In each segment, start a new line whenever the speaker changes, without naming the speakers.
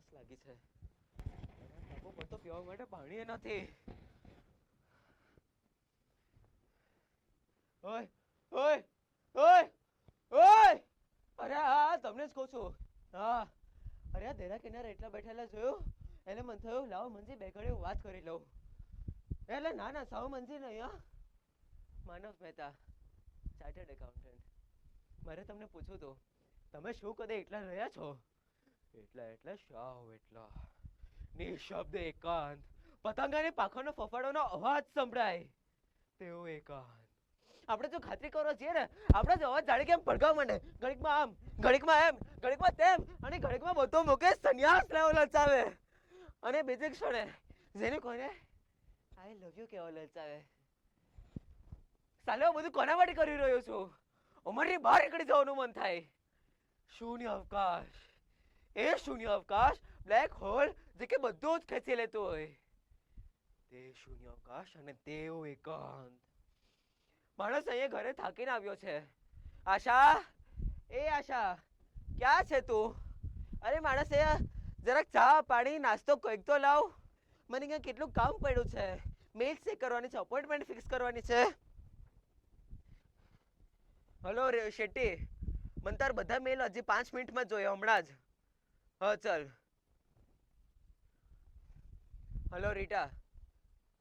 તરસ લાગી છે. ટાપુ પીવા માટે પાણી નથી. ઓય ઓય ઓય ઓય! અરે હા, તમને જ કહું છું. હા. અરે આ દેરા કિનારે એટલા બેઠેલા જોયું? એટલે મને થયું, લાવો મંજી, બે ઘડી વાત કરી લઉં. એટલે ના ના, સાવ મંજી નહીં, હા. માનવ મહેતા ચાર્ટર્ડ એકાઉન્ટન્ટ મારે તમને પૂછવું હતું, તમે શું કદે એટલા રહ્યા છો? એટલા, એટલે સાવ એટલા. નિશબ્દ એકાંત. પતંગાની પાંખોનો ફફાડોનો અવાજ સંભળાય. તેવો એકાંત. આપણે જો ખાતરી કરવા છીએ ને, આપણે જ અવાજ જાણે કેમ ભડકાવા માંડે ઘડીકમાં આમ, ઘડીકમાં એમ, ઘડીકમાં તેમ, અને ઘડીકમાં બધો મૂકે સંન્યાસ લેવો લલચાવે. અને બીજી ક્ષણે, જેને કોને આઈ લવ યુ કેવો લલચાવે. સાલે બધું કોના માટે કરી રહ્યો છું? અમારી બહાર નીકળી જવાનું મન થાય. શૂન્ય અવકાશ? એ શૂન્ય અવકાશ, બ્લેક હોલ, જે કે બધું જ ખેંચી લેતો હોય. તે શૂન્ય અવકાશ અને તેઓ એકાંત. માણસ અહીંયા ઘરે થાકીને આવ્યો છે. આશા, એ આશા, ક્યાં છે તું? અરે માણસ એ જરાક ચા પાણી, નાસ્તો કંઈક તો લાવ. મને અહીંયા કેટલું કામ પડ્યું છે. મેલ ચેક કરવાની છે અપોઇન્ટમેન્ટ ફિક્સ કરવાની છે. હલો શેટ્ટી. મને તાર બધા મેલ હજી પાંચ મિનિટમાં જ જોઈએ હમણાં જ. હા, ચાલ. હલો, રીટા.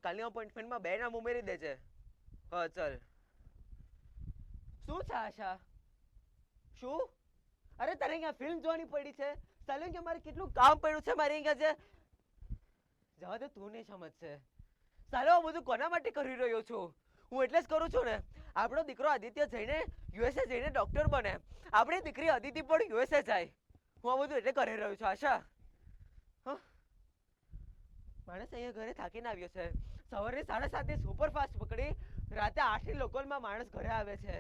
કાલની અપોઇન્ટમેન્ટમાં બે નામ ઉમેરી દેજે. હા, ચાલ. શું છે, આશા? શું? અરે, તારે અહીંયા ફિલ્મ જોવાની પડી છે. ચાલો કે મારે કેટલું કામ પડ્યું છે મારે અહીંયા જે જવા દે, તું નહીં સમજશે. સાલો આ બધું કોના માટે કરી રહ્યો છું? હું એટલે જ કરું છું ને. આપણો દીકરો આદિત્ય જઈને યુએસએ જઈને ડોક્ટર બને. આપણી દીકરી અદિતિ પણ યુએસએ જાય. હું આ બધું એટલે કરી રહ્યો છું, આશા? માણસ અહીંયા ઘરે થાકીને આવ્યો છે. સવારે સાડા સાતે સુપરફાસ્ટ પકડી, રાતે આઠની લોકલમાં માણસ ઘરે આવે છે.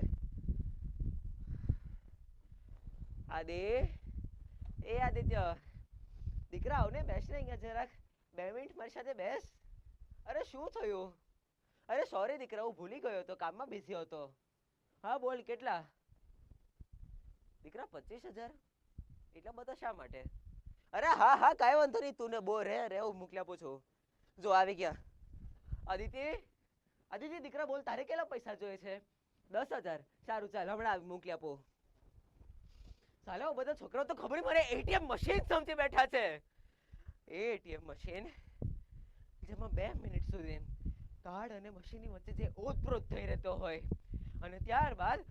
આદિ, એ આદિત્ય, દીકરા આવને બેસ ને અહીંયા જરાક. બે મિનિટ મારી સાથે બેસ. અરે શું થયું? અરે સોરી દીકરા, હું ભૂલી ગયો હતો, કામમાં બિઝી હતો. હા, બોલ, કેટલા? દીકરા, પચીસ હજાર? એટલા બધા શા માટે? અરે હા હા, કાંઈ વાંધો નહીં, તું ને બો રે રે, હું મોકલી આપું છું જો, આવી ગયા. અદિતિ અદિતિ દીકરા બોલ, તારે કેટલા પૈસા જોઈએ છે? દસ હજાર. સારું, ચાલ, હમણાં મોકલી આપો. ચાલો બધા છોકરાઓ, તો ખબર મને એટીએમ મશીન સમજી બેઠા છે. એ એટીએમ મશીન જેમાં બે મિનિટ સુધી કાર્ડ અને મશીનની વચ્ચે જે ઓતપ્રોત થઈ રહેતો હોય. અને ત્યારબાદ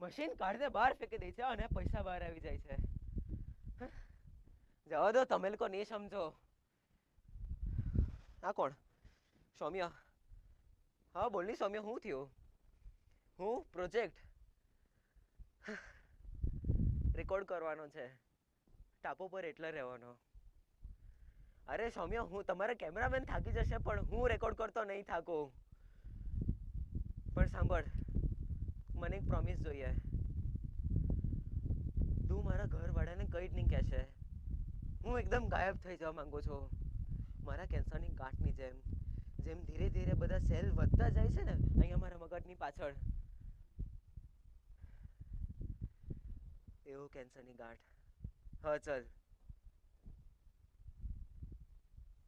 મશીન કાર્ડને બહાર ફેંકી દે છે અને પૈસા બહાર આવી જાય છે? જવા દો તમે લોકો નહીં સમજો. આ કોણ? સૌમ્ય. હા બોલની સૌમ્ય શું થયું? હું? પ્રોજેક્ટ? રેકોર્ડ કરવાનો છે. ટાપુ પર એટલે રહેવાનો. અરે સૌમ્ય, હું તમારા કેમેરામેન થાકી જશે, પણ હું રેકોર્ડ કરતો નહીં થાકું. પણ સાંભળ, મને એક પ્રોમિસ જોઈએ. તું મારા ઘરવાળાને કંઈ જ નહીં કહેશે. હું એકદમ ગાયબ થઈ જવા માંગુ છું. મારા કેન્સરની ગાંઠની જેમ. જેમ ધીરે ધીરે બધા સેલ વધતા જાય છે ને, અહીંયા મારા મગજની પાછળ. એવું કેન્સરની ગાંઠ. હા, ચલ.